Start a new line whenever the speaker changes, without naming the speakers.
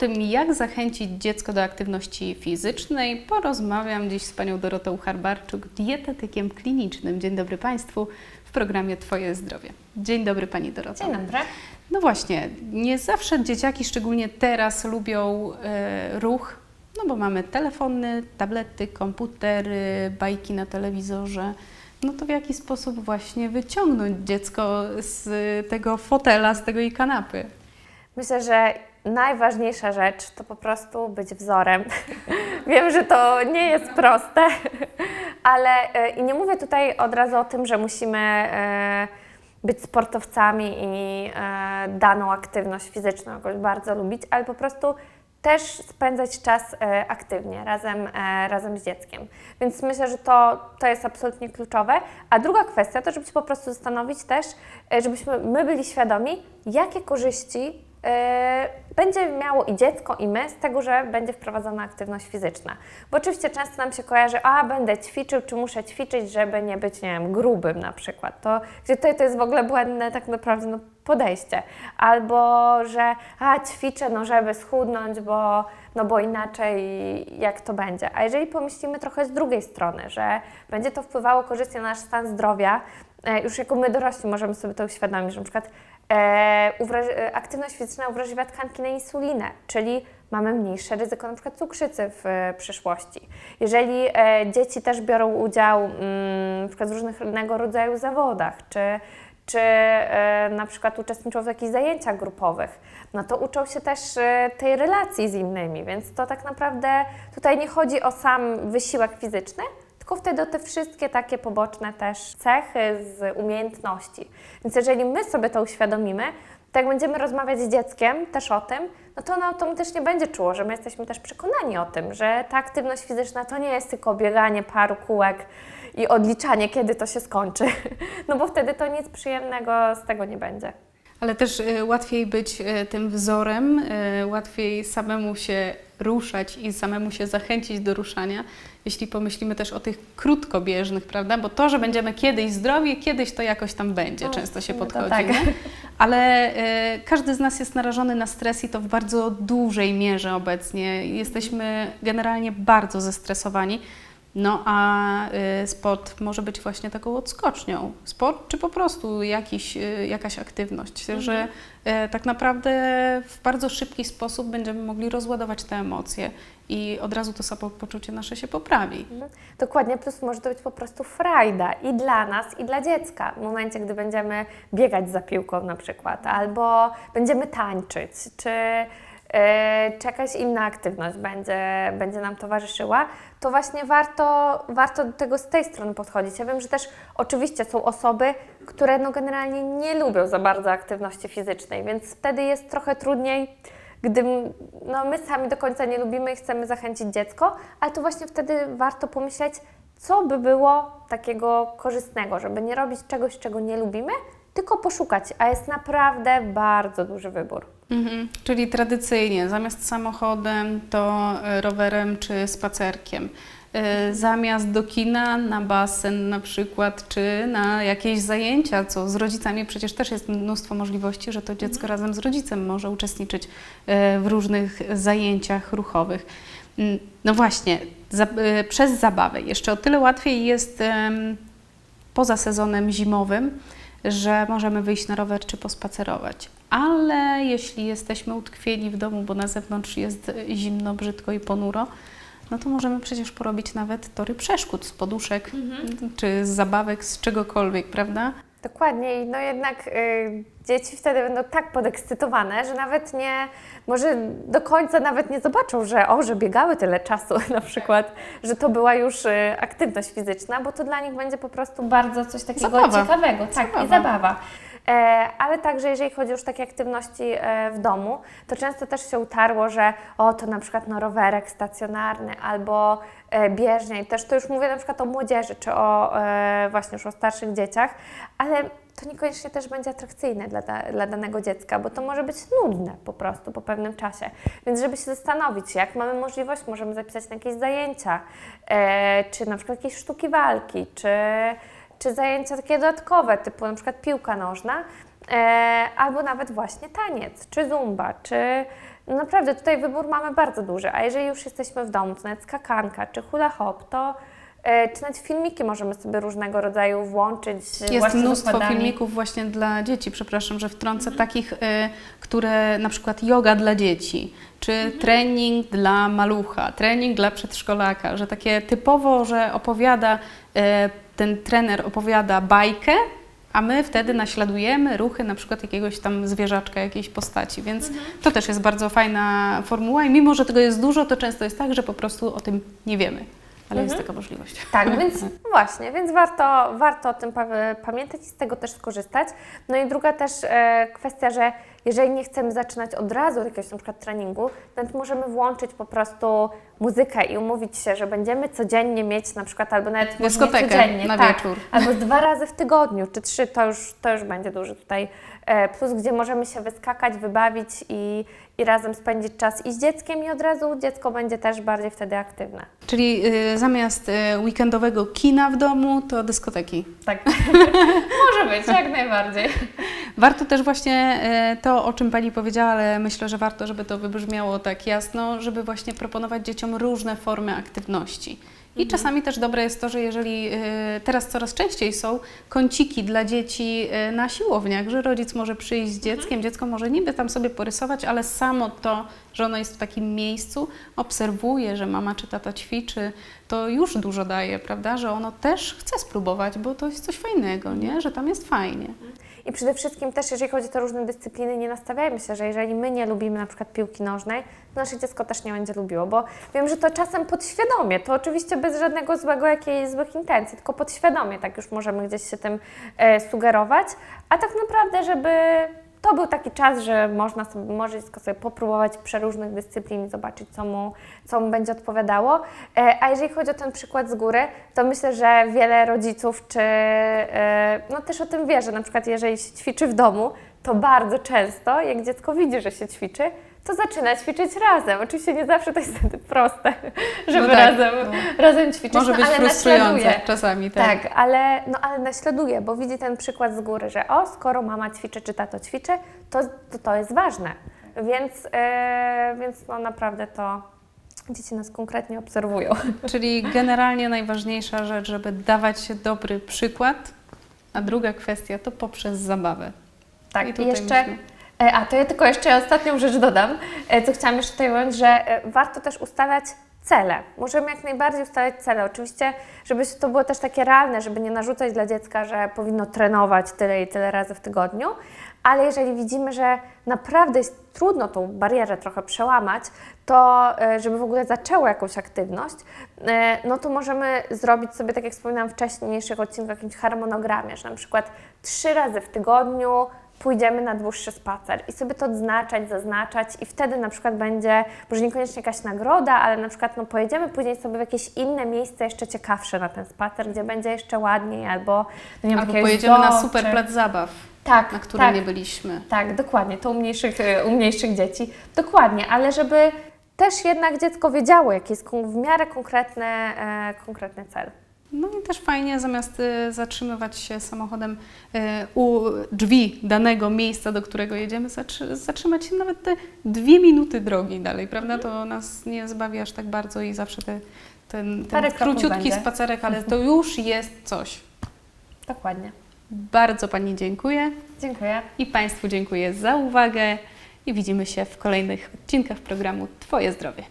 tym, jak zachęcić dziecko do aktywności fizycznej, porozmawiam dziś z panią Dorotą Harbarczuk, dietetykiem klinicznym. Dzień dobry Państwu w programie Twoje zdrowie. Dzień dobry Pani Doroto.
Dzień dobry.
No właśnie, nie zawsze dzieciaki, szczególnie teraz, lubią e, ruch, no bo mamy telefony, tablety, komputery, bajki na telewizorze. No to w jaki sposób właśnie wyciągnąć dziecko z tego fotela, z tego i kanapy?
Myślę, że najważniejsza rzecz to po prostu być wzorem. Wiem, że to nie jest proste, ale e, i nie mówię tutaj od razu o tym, że musimy e, być sportowcami i e, daną aktywność fizyczną jakoś bardzo lubić, ale po prostu też spędzać czas aktywnie razem, razem z dzieckiem. Więc myślę, że to, to jest absolutnie kluczowe. A druga kwestia to, żeby się po prostu zastanowić też, żebyśmy my byli świadomi, jakie korzyści będzie miało i dziecko, i my z tego, że będzie wprowadzona aktywność fizyczna. Bo oczywiście często nam się kojarzy, a będę ćwiczył, czy muszę ćwiczyć, żeby nie być, nie wiem, grubym na przykład. To, gdzie tutaj to jest w ogóle błędne tak naprawdę no, podejście. Albo, że a ćwiczę, no żeby schudnąć, bo, no bo inaczej jak to będzie. A jeżeli pomyślimy trochę z drugiej strony, że będzie to wpływało korzystnie na nasz stan zdrowia, e, już jako my dorośli możemy sobie to uświadomić, że na przykład e, e, aktywność fizyczna uwrażliwia tkanki na insulinę, czyli mamy mniejsze ryzyko na przykład cukrzycy w e, przyszłości. Jeżeli e, dzieci też biorą udział mm, na przykład w różnego rodzaju zawodach, czy, czy e, na przykład uczestniczą w jakichś zajęciach grupowych, no to uczą się też e, tej relacji z innymi, więc to tak naprawdę tutaj nie chodzi o sam wysiłek fizyczny, tylko wtedy o te wszystkie takie poboczne też cechy z umiejętności. Więc jeżeli my sobie to uświadomimy, to jak będziemy rozmawiać z dzieckiem też o tym, no to ono automatycznie będzie czuło, że my jesteśmy też przekonani o tym, że ta aktywność fizyczna to nie jest tylko bieganie paru kółek i odliczanie, kiedy to się skończy. No bo wtedy to nic przyjemnego z tego nie będzie.
Ale też y, łatwiej być y, tym wzorem, y, łatwiej samemu się ruszać i samemu się zachęcić do ruszania, jeśli pomyślimy też o tych krótkobieżnych, prawda? Bo to, że będziemy kiedyś zdrowi, kiedyś to jakoś tam będzie,
No,
często się podchodzi.
tak.
Ale y, każdy z nas jest narażony na stres i to w bardzo dużej mierze obecnie. Jesteśmy generalnie bardzo zestresowani. No a y, sport może być właśnie taką odskocznią. Sport czy po prostu jakiś, y, jakaś aktywność, że y, tak naprawdę w bardzo szybki sposób będziemy mogli rozładować te emocje i od razu to samopoczucie nasze się poprawi.
Mhm. Dokładnie, plus może to być po prostu frajda i dla nas, i dla dziecka. W momencie, gdy będziemy biegać za piłką na przykład, albo będziemy tańczyć, czy, e, czy jakaś inna aktywność będzie, będzie nam towarzyszyła, to właśnie warto, warto do tego z tej strony podchodzić. Ja wiem, że też oczywiście są osoby, które no generalnie nie lubią za bardzo aktywności fizycznej, więc wtedy jest trochę trudniej gdy no, my sami do końca nie lubimy i chcemy zachęcić dziecko, ale to właśnie wtedy warto pomyśleć, co by było takiego korzystnego, żeby nie robić czegoś, czego nie lubimy, tylko poszukać, a jest naprawdę bardzo duży wybór.
Mhm. Czyli tradycyjnie zamiast samochodem to y, rowerem czy spacerkiem. Y, Zamiast do kina, na basen na przykład, czy na jakieś zajęcia, co z rodzicami przecież też jest mnóstwo możliwości, że to dziecko razem z rodzicem może uczestniczyć y, w różnych zajęciach ruchowych. Mm, No właśnie, za, przez zabawę. Jeszcze o tyle łatwiej jest poza sezonem zimowym, że możemy wyjść na rower czy pospacerować. Ale jeśli jesteśmy utkwieni w domu, bo na zewnątrz jest zimno, brzydko i ponuro, no to możemy przecież porobić nawet tory przeszkód z poduszek, czy z zabawek, z czegokolwiek, prawda?
Dokładnie i no jednak y, dzieci wtedy będą tak podekscytowane, że nawet nie, może do końca nawet nie zobaczą, że o, że biegały tyle czasu na przykład, że to była już y, aktywność fizyczna, bo to dla nich będzie po prostu bardzo coś takiego
Zabawa.
ciekawego. Tak,
Zabawa.
i zabawa. E, ale także jeżeli chodzi już o takie aktywności e, w domu, to często też się utarło, że o, to na przykład no, rowerek stacjonarny albo e, bieżnia i też to już mówię na przykład o młodzieży, czy o właśnie już o starszych dzieciach, ale to niekoniecznie też będzie atrakcyjne dla, dla danego dziecka, bo to może być nudne po prostu po pewnym czasie. Więc żeby się zastanowić, jak mamy możliwość, możemy zapisać na jakieś zajęcia, e, czy na przykład jakieś sztuki walki, czy, czy zajęcia takie dodatkowe, typu na przykład piłka nożna, e, albo nawet właśnie taniec, czy zumba, czy Naprawdę tutaj wybór mamy bardzo duży, a jeżeli już jesteśmy w domu, to nawet skakanka czy hula hop, to e, czy nawet filmiki możemy sobie różnego rodzaju włączyć.
Jest mnóstwo
układami.
filmików właśnie dla dzieci, przepraszam, że wtrącę takich, y, które na przykład yoga dla dzieci, czy trening dla malucha, trening dla przedszkolaka, że takie typowo, że opowiada, y, ten trener opowiada bajkę, a my wtedy naśladujemy ruchy na przykład jakiegoś tam zwierzaczka, jakiejś postaci, więc to też jest bardzo fajna formuła i mimo, że tego jest dużo, to często jest tak, że po prostu o tym nie wiemy, ale jest taka możliwość.
Tak, więc właśnie, więc warto, warto o tym pa- pamiętać i z tego też skorzystać. No i druga też e, kwestia, że jeżeli nie chcemy zaczynać od razu od jakiegoś na przykład treningu, to nawet możemy włączyć po prostu muzykę i umówić się, że będziemy codziennie mieć na przykład albo nawet
Dyskotekę
codziennie,
na
tak,
wieczór.
albo dwa razy w tygodniu, czy trzy, to już, to już będzie duży tutaj e, plus, gdzie możemy się wyskakać, wybawić i, i razem spędzić czas i z dzieckiem i od razu dziecko będzie też bardziej wtedy aktywne.
Czyli y, zamiast y, weekendowego kina w domu, to dyskoteki.
Tak. Może być, jak najbardziej.
Warto też właśnie e, to, o czym Pani powiedziała, ale myślę, że warto, żeby to wybrzmiało tak jasno, żeby właśnie proponować dzieciom różne formy aktywności. I czasami też dobre jest to, że jeżeli e, teraz coraz częściej są kąciki dla dzieci e, na siłowniach, że rodzic może przyjść z dzieckiem, dziecko może niby tam sobie porysować, ale samo to, że ono jest w takim miejscu, obserwuje, że mama czy tata ćwiczy, to już dużo daje, prawda? Że ono też chce spróbować, bo to jest coś fajnego, nie? Że tam jest fajnie.
I przede wszystkim też, jeżeli chodzi o różne dyscypliny, nie nastawiajmy się, że jeżeli my nie lubimy na przykład piłki nożnej, to nasze dziecko też nie będzie lubiło, bo wiem, że to czasem podświadomie, to oczywiście bez żadnego złego, jakiejś złych intencji, tylko podświadomie tak już możemy gdzieś się tym e, sugerować, a tak naprawdę, żeby to był taki czas, że można sobie, może sobie popróbować przeróżnych dyscyplin i zobaczyć, co mu, co mu będzie odpowiadało. E, A jeżeli chodzi o ten przykład z góry, to myślę, że wiele rodziców czy e, no też o tym wie, że na przykład jeżeli się ćwiczy w domu, to bardzo często, jak dziecko widzi, że się ćwiczy, to zaczyna ćwiczyć razem. Oczywiście nie zawsze to jest wtedy proste, żeby
tak,
razem,
no.
razem ćwiczyć,
Może
no,
być
ale
frustrujące
naśladuje.
czasami, tak.
Tak, ale, no, ale naśladuje, bo widzi ten przykład z góry, że o, skoro mama ćwiczy, czy tato ćwiczy, to to, to jest ważne. Więc, e, więc no, naprawdę to dzieci nas konkretnie obserwują.
Czyli generalnie najważniejsza rzecz, żeby dawać się dobry przykład, a druga kwestia to poprzez zabawę.
Tak,
I
jeszcze.
myślę-
A to ja tylko jeszcze ostatnią rzecz dodam, e, co chciałam jeszcze tutaj powiedzieć, że e, warto też ustalać cele. Możemy jak najbardziej ustalać cele. Oczywiście, żeby to było też takie realne, żeby nie narzucać dla dziecka, że powinno trenować tyle i tyle razy w tygodniu, ale jeżeli widzimy, że naprawdę jest trudno tą barierę trochę przełamać, to e, żeby w ogóle zaczęło jakąś aktywność, e, no to możemy zrobić sobie, tak jak wspominałam w wcześniejszych odcinkach, jakimś harmonogramie, że na przykład trzy razy w tygodniu pójdziemy na dłuższy spacer i sobie to odznaczać, zaznaczać i wtedy na przykład będzie, może niekoniecznie jakaś nagroda, ale na przykład no, pojedziemy później sobie w jakieś inne miejsce jeszcze ciekawsze na ten spacer, gdzie będzie jeszcze ładniej albo no, nie wiem,
Albo pojedziemy na super
czy-
plac zabaw,
tak,
na który
tak.
nie byliśmy.
Tak, dokładnie, to u mniejszych, e, u mniejszych dzieci. Dokładnie, ale żeby też jednak dziecko wiedziało, jaki jest w miarę konkretny, e, konkretny cel.
No i też fajnie, zamiast y, zatrzymywać się samochodem y, u drzwi danego miejsca, do którego jedziemy, zatrzy- zatrzymać się nawet te dwie minuty drogi dalej, prawda? To nas nie zbawi aż tak bardzo i zawsze te, ten, ten króciutki spacerek, ale to już jest coś.
Dokładnie.
Bardzo Pani dziękuję
Dziękuję.
i Państwu dziękuję za uwagę i widzimy się w kolejnych odcinkach programu Twoje zdrowie.